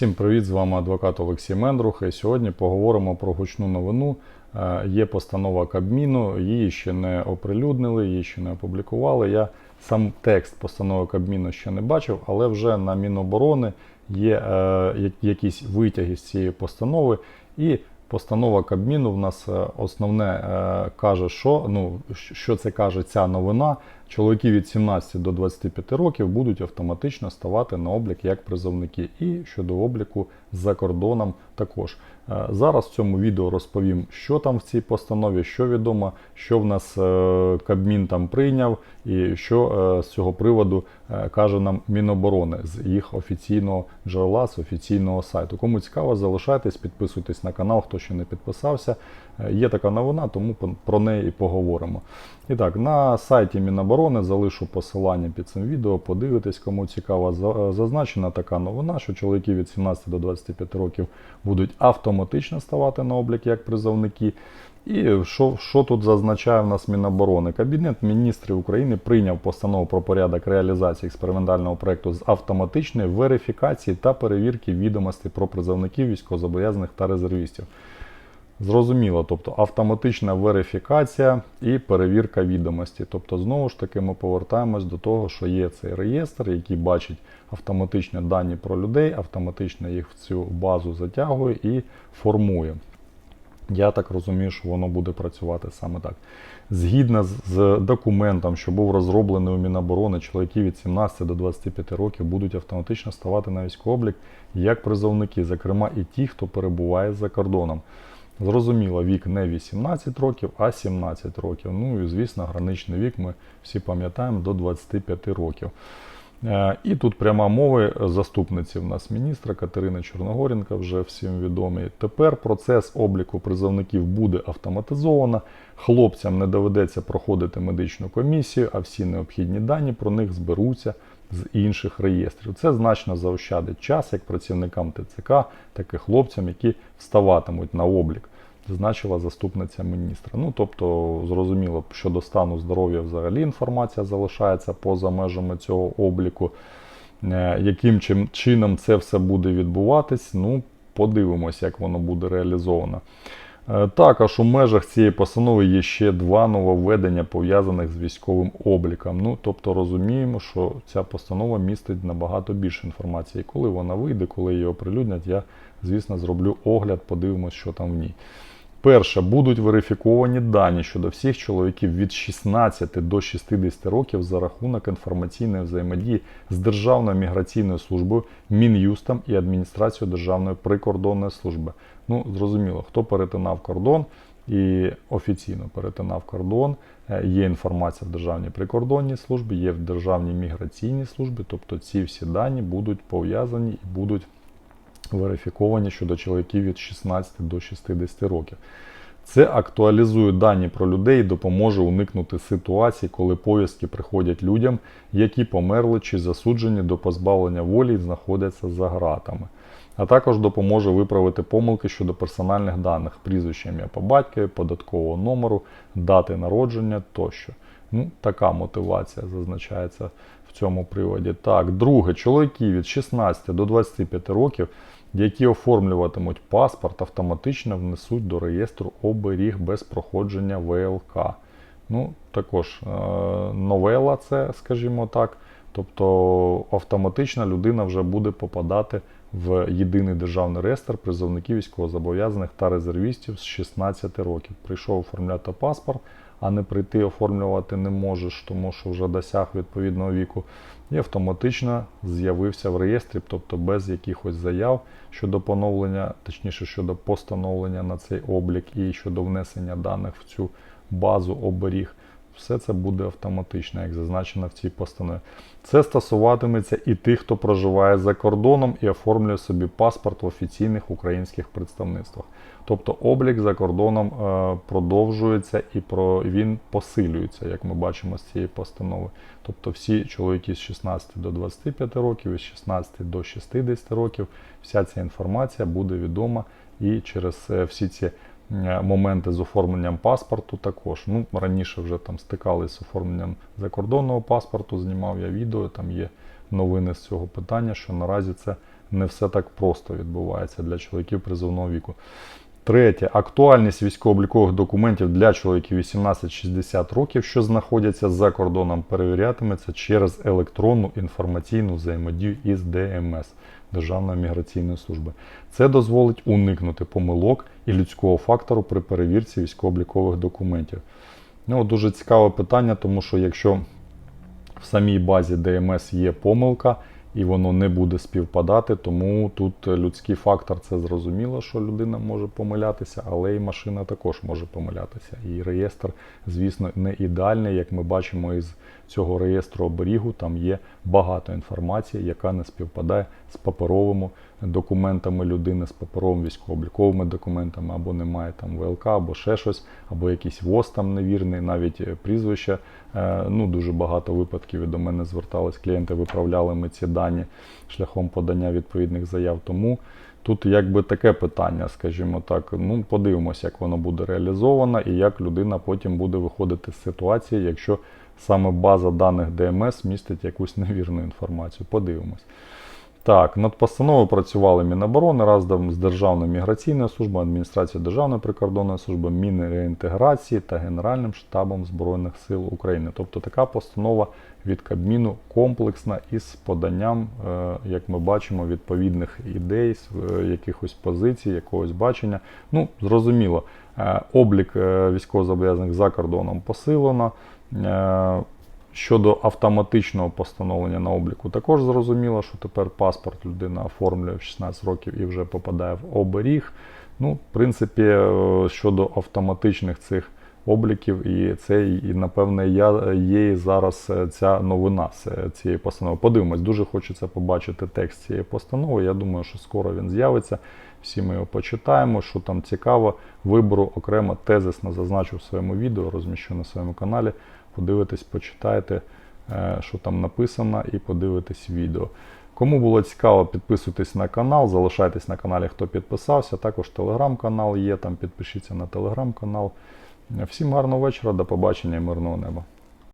Всім привіт! З вами адвокат Олексій Мендрух. І сьогодні поговоримо про гучну новину. Е, Є постанова Кабміну, її ще не оприлюднили, її ще не опублікували. Я сам текст постанови Кабміну ще не бачив, але вже на Міноборони є е, якісь витяги з цієї постанови. І постанова Кабміну в нас е, основне е, каже, що, ну, що це каже ця новина. Чоловіки від 17 до 25 років будуть автоматично ставати на облік як призовники, і щодо обліку за кордоном також. Е, Зараз в цьому відео розповім, що там в цій постанові, що відомо, що в нас е, Кабмін там прийняв, і що е, з цього приводу каже нам Міноборони з їх офіційного джерела, з офіційного сайту. Кому цікаво, залишайтесь, підписуйтесь на канал, хто ще не підписався. Є така новина, тому про неї і поговоримо. І так, на сайті Міноборони залишу посилання під цим відео. Подивитесь, кому цікаво. Зазначена така новина, що чоловіки від 17 до 25 років будуть автоматично ставати на облік як призовники. І що, що тут зазначає в нас Міноборони? Кабінет міністрів України прийняв постанову про порядок реалізації експериментального проекту з автоматичної верифікації та перевірки відомостей про призовників військовозобов'язаних та резервістів. Зрозуміло, тобто автоматична верифікація і перевірка відомості. Тобто, знову ж таки, ми повертаємось до того, що є цей реєстр, який бачить автоматичні дані про людей, автоматично їх в цю базу затягує і формує. Я так розумію, що воно буде працювати саме так. Згідно з документом, що був розроблений у Міноборони, чоловіки від 17 до 25 років будуть автоматично ставати на військовий облік як призовники, зокрема і ті, хто перебуває за кордоном. Зрозуміло, вік не 18 років, а 17 років. Ну і звісно, граничний вік ми всі пам'ятаємо до 25 років. Е, І тут пряма мова заступниці в нас міністра Катерини Чорногорінка, вже всім відомий. Тепер процес обліку призовників буде автоматизовано. Хлопцям не доведеться проходити медичну комісію, а всі необхідні дані про них зберуться з інших реєстрів. Це значно заощадить час як працівникам ТЦК, так і хлопцям, які вставатимуть на облік. Зазначила заступниця міністра. Ну тобто, зрозуміло, щодо стану здоров'я взагалі інформація залишається поза межами цього обліку. Е, Яким чином це все буде відбуватись, ну подивимось, як воно буде реалізовано. Е, Також у межах цієї постанови є ще два нововведення, пов'язаних з військовим обліком. Ну, тобто розуміємо, що ця постанова містить набагато більше інформації. Коли вона вийде, коли її оприлюднять, я, звісно, зроблю огляд, подивимось, що там в ній. Перше, будуть верифіковані дані щодо всіх чоловіків від 16 до 60 років за рахунок інформаційної взаємодії з Державною міграційною службою, Мін'юстом і Адміністрацією Державної прикордонної служби. Ну, зрозуміло, хто перетинав кордон і офіційно перетинав кордон. е, Є інформація в Державній прикордонній службі, є в Державній міграційній службі, тобто ці всі дані будуть пов'язані і будуть верифіковані щодо чоловіків від 16 до 60 років. Це актуалізує дані про людей і допоможе уникнути ситуацій, коли повістки приходять людям, які померли чи засуджені до позбавлення волі і знаходяться за ґратами. А також допоможе виправити помилки щодо персональних даних, прізвища ім'я по батькові, податкового номеру, дати народження тощо. Ну, така мотивація зазначається в цьому приводі. Так, друге, чоловіки від 16 до 25 років, які оформлюватимуть паспорт, автоматично внесуть до реєстру оберіг без проходження ВЛК. Ну, також е, новела це, скажімо так. Тобто автоматично людина вже буде попадати в єдиний державний реєстр призовників військовозобов'язаних та резервістів з 16 років. Прийшов оформляти паспорт, а не прийти оформлювати не можеш, тому що вже досяг відповідного віку. І автоматично з'явився в реєстрі, тобто без якихось заяв щодо поновлення, точніше щодо постановлення на цей облік і щодо внесення даних в цю базу оберіг. Все це буде автоматично, як зазначено в цій постанові. Це стосуватиметься і тих, хто проживає за кордоном і оформлює собі паспорт в офіційних українських представництвах. Тобто облік за кордоном е, продовжується і він посилюється, як ми бачимо з цієї постанови. Тобто всі чоловіки з 16 до 25 років і з 16 до 60 років, вся ця інформація буде відома і через е, всі ці моменти з оформленням паспорту також. Ну, раніше вже там стикалися з оформленням закордонного паспорту, знімав я відео, там є новини з цього питання, що наразі це не все так просто відбувається для чоловіків призовного віку. Третє. Актуальність військово-облікових документів для чоловіків 18-60 років, що знаходяться за кордоном, перевірятиметься через електронну інформаційну взаємодію із ДМС Державної міграційної служби. Це дозволить уникнути помилок і людського фактору при перевірці військово-облікових документів. Ну, дуже цікаве питання, тому що якщо в самій базі ДМС є помилка і воно не буде співпадати, тому тут людський фактор це зрозуміло, що людина може помилятися, але і машина також може помилятися. І реєстр, звісно, не ідеальний. Як ми бачимо із цього реєстру оберігу, там є багато інформації, яка не співпадає з паперовими документами людини, з паперовими військово-обліковими документами, або немає там ВЛК, або ще щось, або якийсь ВОЗ там невірний, навіть е, прізвище. Е, Ну, дуже багато випадків і до мене звертались клієнти, виправляли ми ці дані шляхом подання відповідних заяв. Тому тут якби таке питання, скажімо так. Ну, подивимося, як воно буде реалізовано і як людина потім буде виходити з ситуації, якщо саме база даних ДМС містить якусь невірну інформацію. Подивимось. Так, над постановою працювали Міноборони разом з Державною міграційною службою, Адміністрацією Державної прикордонної служби, Мінреінтеграції та Генеральним штабом Збройних сил України. Тобто така постанова від Кабміну комплексна із поданням, е, як ми бачимо, відповідних ідей, е, якихось позицій, якогось бачення. Ну, зрозуміло, е, облік військовозобов'язаних за кордоном посилено. Щодо автоматичного постановлення на обліку, також зрозуміло, що тепер паспорт людина оформлює в 16 років і вже попадає в оберіг. Ну, в принципі, е, щодо автоматичних цих обліків, і це і напевне я є і зараз е, ця новина з е, цієї постанови. Подивимось, дуже хочеться побачити текст цієї постанови. Я думаю, що скоро він з'явиться. Всі ми його почитаємо. Що там цікаво, вибору окремо тезисно зазначу в своєму відео, розміщу на своєму каналі. Подивитесь, почитайте, е, що там написано, і подивитесь відео. Кому було цікаво, підписуйтесь на канал, залишайтесь на каналі, хто підписався. Також телеграм-канал є, там підпишіться на телеграм-канал. Всім гарного вечора, до побачення і мирного неба.